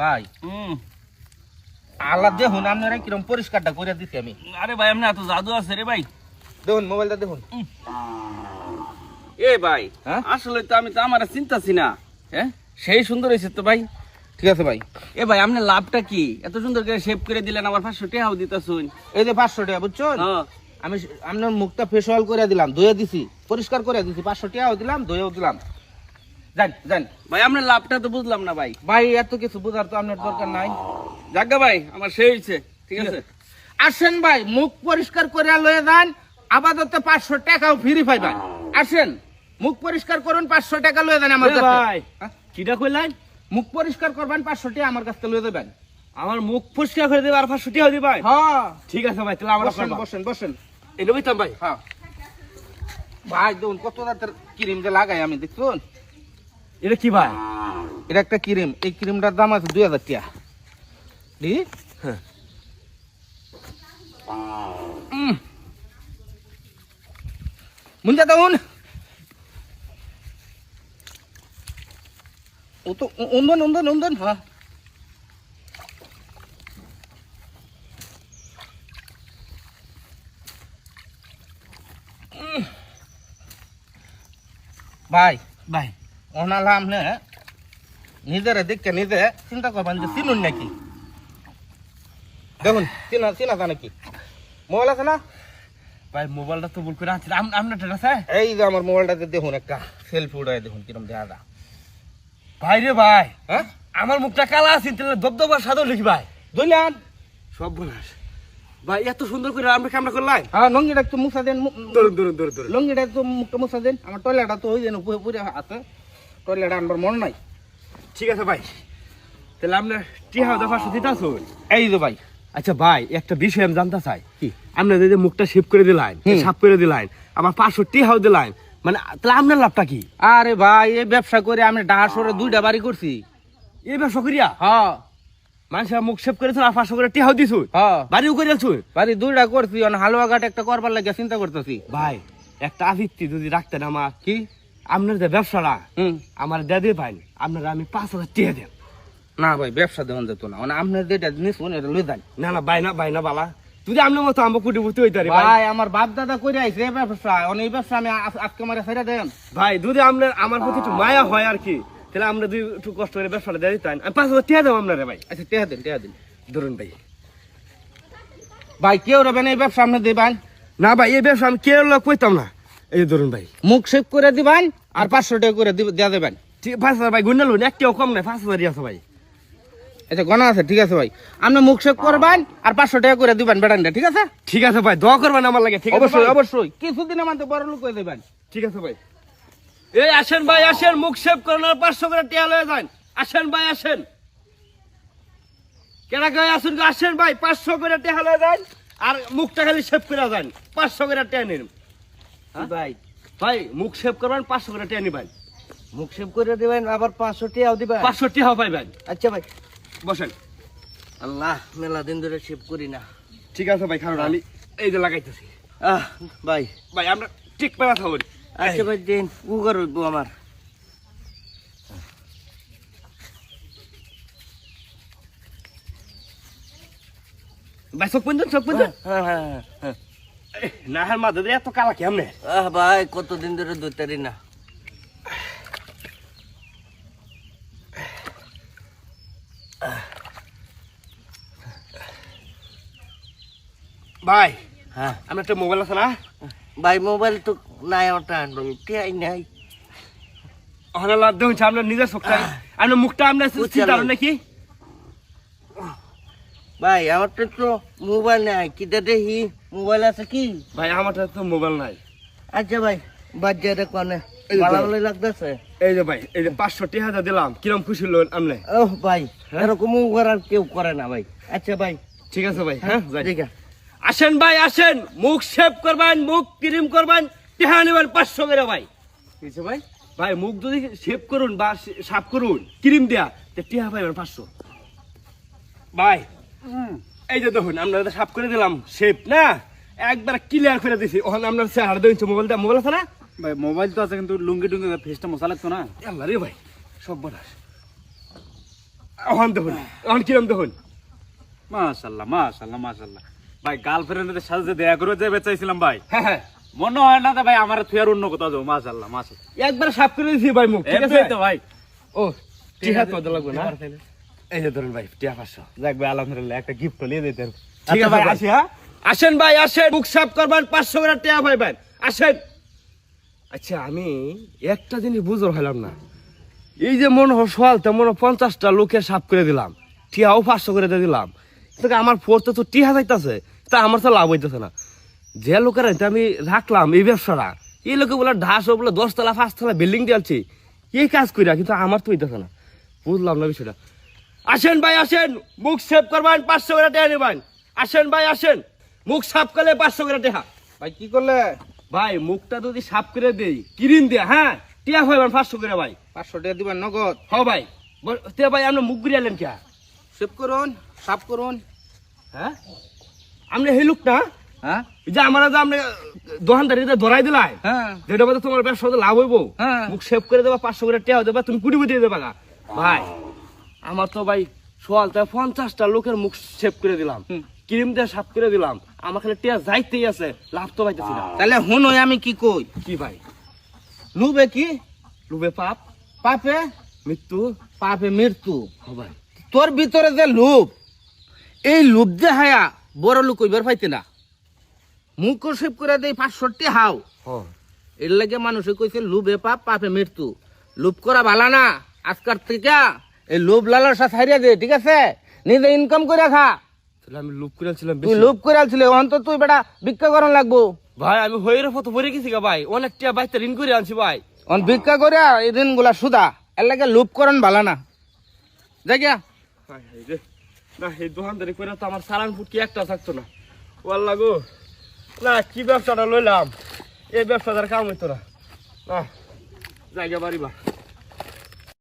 ভাই। হুম। আল্লাহ দেখুন আপনারা কিরম পরিষ্কারটা করে আমি। আরে ভাই এমনি এত জাদু আছে রে ভাই। দেখুন মোবাইলটা দেখুন। এ ভাই হ্যাঁ? আসলে তো আমি তো আমার চিন্তাছি না। হ্যাঁ? সেই সুন্দর হয়েছে তো ভাই। ঠিক আছে ভাই। এ ভাই আপনি লাভটা কি? এত সুন্দর করে শেভ করে দিলেন আবার পাঁচশো টাকাও দিতেছুন। এই যে পাঁচশো টাকা বুঝছেন? হ্যাঁ। আমি আপনার মুখটা ফেসওয়াল করে দিলাম ধুয়ে দিছি পরিষ্কার করে দিছি পাঁচশো টাকাও দিলাম ধুয়েও দিলাম। যান যান ভাই আপনার লাভটা তো বুঝলাম না ভাই। ভাই এত কিছু বোঝার তো আপনার দরকার নাই। যাজ্ঞা ভাই আমার সেই হয়েছে ঠিক আছে? আসেন ভাই মুখ পরিষ্কার করে লয়ে যান আপাতত পাঁচশো টাকাও ফ্রি পাইবেন আসেন মুখ পরিষ্কার করুন পাঁচশো টাকা লয়ে যান আমার কাছে। ভাই হ্যাঁ? কিটা কইলেন? মুখ পরিষ্কার করবেন পাঁচশো টাকা আমার কাছ থেকে লয়ে দেবেন আমার মুখ পরিষ্কার করে দেবে আর পাঁচশো টাকা দিবে হ্যাঁ। ঠিক আছে ভাই তাহলে আমরা বসেন বসেন বসেন। এটা বুঝতাম ভাই হ্যাঁ। ভাই দেখুন কত রাতের ক্রিম যে লাগাই আমি দেখুন এটা কি ভাই? এটা একটা ক্রিম। এই ক্রিমটার দাম আছে দুই হাজার টাকা। ঠিক হ্যাঁ। মুঞ্জা দাউন ও তো উন্দন উন্দন উন্দন হ্যাঁ। উম। ভাই। ভাই ওনালাম নে নিজের দেখে নিজে চিন্তা করবেন যে চিনুন নাকি? দেখুন চিনা চিনা তা নাকি? মোবাইল আছে না? ভাই মোবাইলটা তো ভুল করে আছে আপনার আছে? এই যে আমার মোবাইলটাতে দেখুন একটা সেলফি উঠাই দেখুন কিরম দেখা যা ভাই রে ভাই হ্যাঁ? আমার মুখটা কালা আছে তাহলে দবদবা সাদা লিখি ভাই? দুইলান সব বলাস। ভাই এত সুন্দর করে আমরা কামটা করলাই। হ্যাঁ লঙ্গিটা একটু মুছা দেন ধরুন ধরুন ধরুন লঙ্গিটা একটু মুখটা মুছা দেন আমার টয়লেটটা তো ওই দেন পুরো আছে। টয়লেট আনবার মন নাই। ঠিক আছে ভাই। তাহলে আপনার টিহা দফা সাথে আসুন। এই যে ভাই আচ্ছা ভাই একটা বিষয় আমি জানতে চাই। কি? আপনি যদি মুখটা শেপ করে দিলেন। সাপ করে দিলেন আবার পাঁচশো টিহাও দিলেন মানে তাহলে আপনার লাভটা কি? আরে ভাই এই ব্যবসা করে আমি ডাহাসরে দুইটা বাড়ি করছি। এই ব্যবসা করিয়া? হ্যাঁ। মানুষের মুখ শেপ করেছেন আর পাঁচশো করে টিহাও দিছুন হ্যাঁ। বাড়িও করে আছুন? বাড়ি দুইটা করছি অন হালুয়া ঘাট একটা করবার লাগে চিন্তা করতেছি। ভাই একটা আবৃত্তি যদি রাখতেন আমার কি? আপনার যে ব্যবসাটা আমার দাদি ভাই আপনার আমি পাঁচ হাজার টিয়া দেন। না ভাই ব্যবসা দেওয়া যেত না। মানে আপনার যেটা জিনিস মনে এটা লই যান। না না ভাই না ভাই না বালা। তুই আপনার মতো আমার কুটিপুটি হইতে পারি ভাই। আমার বাপ দাদা করে আইছে এই ব্যবসা অনেক এই ব্যবসা আমি আজ- আজকে মারে ছেড়ে দেন। ভাই যদি আপনার আমার প্রতি একটু মায়া হয় আর কি তাহলে আমরা দুই একটু কষ্ট করে ব্যবসাটা দিয়ে দিতেন। আমি পাঁচ হাজার টিহা দেবো আপনারে ভাই। আচ্ছা টেহা দিন টেহা দিন। ধরুন ভাই। ভাই কেউ রবেন এই ব্যবসা আপনি দিবেন না ভাই এই ব্যবসা আমি কেউ কইতাম না। এই ধরুন ভাই। মুখ শেপ করে দিবেন আর পাঁচশো টাকা করে দিয়া দেবেন। ঠিক পাঁচ হাজার ভাই গুন্ডা লোন একটাও কম নাই পাঁচ হাজারই আছে ভাই। আচ্ছা গণা আছে ঠিক আছে ভাই। আপনি মুখ শেপ করবেন আর পাঁচশো টাকা করে দিবেন বেটানটা ঠিক আছে? ঠিক আছে ভাই দোয়া করবেন আমার লাগে ঠিক আছে অবশ্যই অবশ্যই। কিছুদিন আমাদের বড় লোক হয়ে দেবেন ঠিক আছে ভাই। এই আসেন ভাই আসেন মুখ সেভ করেন আর পাঁচশো করে টিয়া লয়ে যান। আসেন ভাই আসেন। কেনা কে আসুন আসেন ভাই পাঁচশো করে টিয়া লয়ে যান আর মুখটা খালি সেভ করে যান। পাঁচশো করে টিয়া নিন? ভাই? ভাই মুখ সেভ করবেন পাঁচশো করে টিয়া নিবেন। মুখ সেভ করে দেবেন আবার পাঁচশো টাকাও দিবেন? পাঁচশো টিয়া পাইবেন। আচ্ছা ভাই। বসেন। আল্লাহ মেলা দিন ধরে সেভ করি না। ঠিক আছে ভাই কারণ আমি এই যে লাগাইতেছি। আহ ভাই। ভাই আমরা ঠিক পেলা খাব আচ্ছা ভাই দিন উগার হইব আমার। ভাই চোখ পুঞ্জন চোখ পুঞ্জন হ্যাঁ হ্যাঁ হ্যাঁ, না হ্যাঁ মা দাদা এত কালা কেমনে? আহ ভাই কতদিন ধরে ধরতারি না। ভাই হ্যাঁ। আমার একটা মোবাইল আছে না? ভাই মোবাইল তো নাই ওটা টিয়াই নাই। লাভ দেখুন আপনার নিজের চোখটা আপনার মুখটা আপনার চিন্তা নাকি? ভাই আমার তো তো মোবাইল নাই কি দেখি? মোবাইল আছে কি? ভাই আমার তো মোবাইল নাই। আচ্ছা ভাই বাজারে কোনে এই যে ভালো লাগতেছে। এই যে ভাই এই যে পাঁচশো টি হাজার দিলাম কিরম খুশি লোন আমনে? ও ভাই হ্যাঁ? এরকম আর কেউ করে না ভাই। আচ্ছা ভাই। ঠিক আছে ভাই হ্যাঁ যাই। ঠিক আছে। আসেন ভাই আসেন। মুখ শেভ করবেন মুখ ক্রিম করবেন টেহা নেবেন পাঁচশো করে ভাই। কিছু ভাই? ভাই মুখ যদি শেভ করুন বা সাফ করুন ক্রিম দেয়া টেহা পাইবেন পাঁচশো। ভাই। এই যে দেখুন আমরা তো সাফ করে দিলাম শেপ না? একবার ক্লিয়ার করে দিছি। ওখানে আপনার চেহারা দেখছি মোবাইল দেওয়া মোবাইল আছে না? ভাই মোবাইল তো আছে কিন্তু লুঙ্গি টুঙ্গি ফেসটা মশা লাগতো না। আল্লাহ রে ভাই সব বলাস এখন দেখুন এখন কিরম দেখুন? মাশাল্লাহ মাশাল্লাহ মাশাল্লাহ। ভাই গার্লফ্রেন্ডের সাথে যে দেখা করে যাবে চাইছিলাম ভাই হ্যাঁ হ্যাঁ। মনে হয় না যে ভাই আমার তুই আর অন্য কোথাও যাব মাশাল্লাহ মাশাল্লাহ। একবার সাফ করে দিয়েছি ভাই মুখ ঠিক আছে? তো ভাই। ও টিহা কত লাগবে না? এই যে ধরুন ভাই পাঁচশো। যাক ভাই আলহামদুলিল্লাহ একটা গিফট দিতে ঠিক আছে ভাই আসি হ্যাঁ? আসেন ভাই আসেন। বুক সাফ করবেন পাঁচশো করে টিয়া ভাই ভাই। আসেন। আচ্ছা আমি একটা জিনিস বুঝতে না। এই যে মনে হয় সোয়াল তেমন পঞ্চাশটা লোকের সাফ করে দিলাম। টিয়াও পাঁচশো করে দিয়ে দিলাম। তোকে আমার পড়তে তো টিহা যাইতেছে তা আমার তো লাভ হইতেছে না। যে লোকের আমি রাখলাম এই ব্যবসাটা এই লোকে বলে ঢাস বলে দশতলা পাঁচতলা বিল্ডিং দিয়েছি এই কাজ কইরা কিন্তু আমার তো হইতেছে না। বুঝলাম না বিষয়টা। আসেন ভাই আসেন। মুখ সেভ করবেন পাঁচশো করে টেহা নেবেন। আসেন ভাই আসেন। মুখ সাফ করলে পাঁচশো করে টেহা ভাই কি করলে? ভাই মুখটা যদি সাফ করে দেই ক্রিম দিয়ে হ্যাঁ? টিয়া হইবেন পাঁচশো করে ভাই। পাঁচশো টাকা দিবেন নগদ? হ ভাই। তে ভাই আপনি মুখ ঘুরিয়ে এলেন কে সেভ করুন সাফ করুন। হ্যাঁ? আপনি সেই লোক না হ্যাঁ যে আমার যে আপনি দোকানদারিতে ধরাই দিলাই হ্যাঁ। যেটা তোমার ব্যবসাতে লাভ হইব হ্যাঁ। মুখ সেভ করে দেবা পাঁচশো করে টেয়া দেবা তুমি কুড়ি দিয়ে দেবা ভাই আমার তো ভাই সোয়ালটা পঞ্চাশটা লোকের মুখ সেভ করে দিলাম। ক্রিম দিয়ে সাফ করে দিলাম। আমার খালি টেয়া যাইতেই আছে লাভ তো পাইতেছি না। তাহলে হুন আমি কি কই? কি ভাই? লুবে কি? লুবে পাপ। পাপে? মৃত্যু। পাপে মৃত্যু। হ ভাই। তোর ভিতরে যে লোভ এই লোভ যে হায়া বড় লোক কইবার পাইতে না। মুখ সেভ করে দেই পাঁচষট্টি হাও। হ। এর লাগে মানুষে কইছে লোভে পাপ পাপে মৃত্যু। লোভ করা ভালা না। আজকার থেকে এই লোভ লালসা ছাড়িয়ে দে ঠিক আছে? নিজে ইনকাম করে খা। তাহলে আমি লুপ করেছিলাম তুই লোভ করে আলছিলে অন্তত তুই বেটা ভিক্ষা করান লাগবো। ভাই আমি হইরে ফটো ভরে গেছি গা ভাই। অনেক টিয়া বাইতে ঋণ করে আনছি ভাই। অন ভিক্ষা করে এই দিনগুলা সুদা। এর লাগে লোভ করান ভালা না। হায় হায় রে। না এই দোকানদারি করে তো আমার সালান ফুটকি একটা থাকতো না। ওয়াল্লা লাগো না কি ব্যবসাটা লইলাম? এই ব্যবসাটার কাম হইতো না। না জায়গা বাড়ি বা।